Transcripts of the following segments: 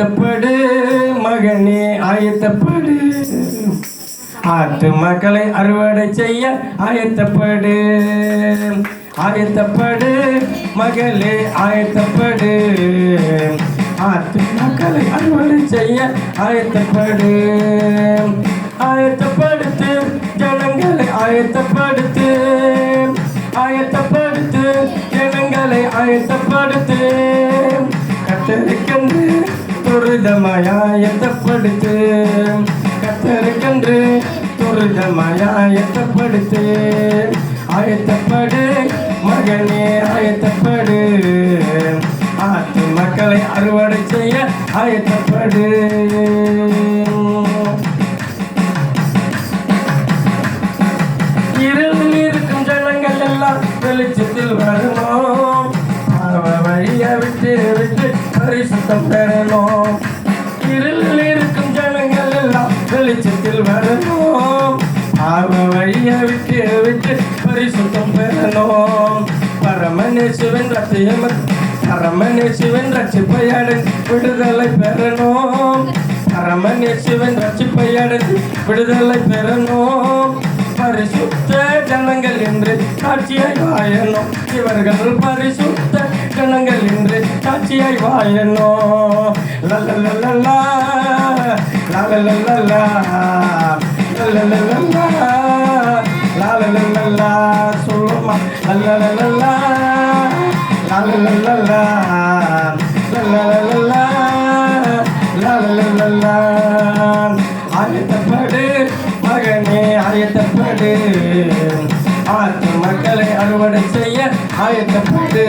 ஆயத்தப்படு மகனே ஆயத்தப்படு. ஆத்து மக்களை அறுவடை செய்ய ஆயத்தப்படு. ஆயத்தப்படு மகளே ஆயத்தப்படு. ஆத்து மக்களை அறுவடை செய்ய ஆயத்தப்படு. ஆயத்தப்படுத்து ஜனங்களை ஆயத்தப்படுத்து. ஆயத்தப்படுத்து ஜனங்களை ஆயத்தப்படுத்து. கத்தருக்கென்று துரிதமாய் ஆயத்தப்படுத்து கத்தருக்கென்று துரிதமாய் ஆயத்தப்படுத்து ஆயத்தப்படு மகனே ஆயத்தப்படு. ஆத்து மக்களை அறுவடை செய்ய ஆயத்தப்படு. இருளில் இருக்கும் ஜனங்கள் எல்லாம் வெளிச்சத்தில் பரிசுத்தம் பெறணும் இருளில் இருக்கும் ஜனங்கள் எல்லாம் வெளிச்சத்தில் வரணும். அவ வழிய விட்டு விட்டு பரிசுத்தம் பெறணும். பரமநேசுவன் ரத்தியம் பரமநேசுவன் ரட்சிப்பையாடு விடுதலை பெறணும். பரமநேசுவன் ரட்சிப்பையாடு விடுதலை பெறணும். பரிசுத்த ஜனங்கள் என்று காட்சியாயணும் இவர்கள் பரிசுத்த ஜனங்கள் என்று சாட்சியாய் வாயனோ லலலலலா லலலலலா லலலலலா லலலலலா சொல்லுமா லலலலலா லலலலலா லலலலலா லலலலலா ஆயத்தப்படு மகனே ஆயத்தப்படு ஆத்து மக்களை அறுவடை செய்ய ஆயத்தப்படு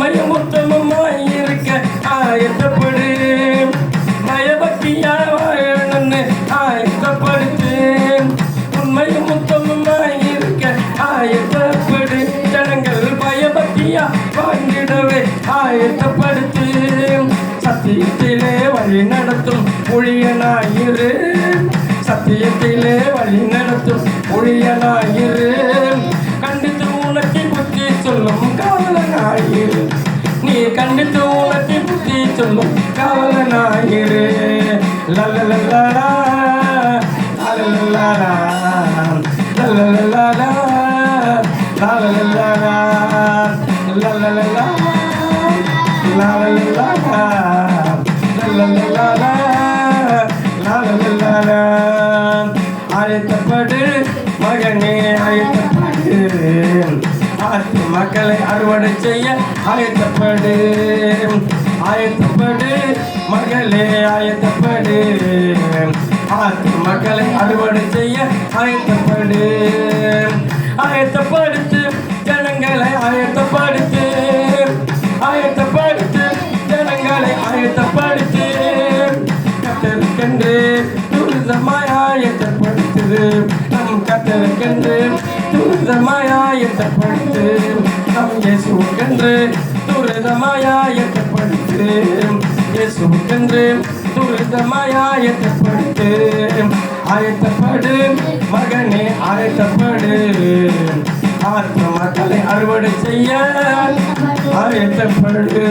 மயம் உத்தமமாய் இருக்க ஆயத்தப்படு பயபக்தியா வாழணும்னு ஆயத்தப்படுத்து உண்மையும் உத்தமமாய் இருக்க ஆயத்தப்படு ஜனங்கள் பயபக்தியா வாங்கிடவே ஆயத்தப்படுத்து சத்தியத்திலே வழி நடத்தும் ஒழியனாயிரு சத்தியத்திலே வழி நடத்தும் ஒழியனாயிரு நீ கண்டித்து உனக்கு புத்தி சொல்லும் காவலனாயிரு லலலலலா லலலலலா லலலலலா லலலலலா லலலலலா லலலலலா லலலலலா லலலலலா ஆயத்தப்படு மகனே அழைத்தப்படு மக்களை அறுவடை செய்ய ஆயத்தப்படு ஆயத்தப்படு. மகளே ஆயத்தப்படு. ஆத்து மக்களை அறுவடை செய்ய ஆயத்தப்படு. ஆயத்தப்படுத்து ஜனங்களை ஆயத்தப்படுத்து. ஆயத்தப்படுத்து ஜனங்களை ஆயத்தப்படுத்து. கத்தருக்கென்று துரிதமாய் ஆயத்தப்படுத்துது நம் கத்தருக்கென்று துரிதமாய் ஆயத்தப்படுத்து. நாமம் இயேசுக்கென்று துரிதமாயப்படுத்து இயேசுக்கென்று துரிதமாயப்படுத்து அழைத்தப்படு மகனே அழைத்தப்படு ஆர்த்த மக்களை அறுவடை செய்ய அழைத்தப்படு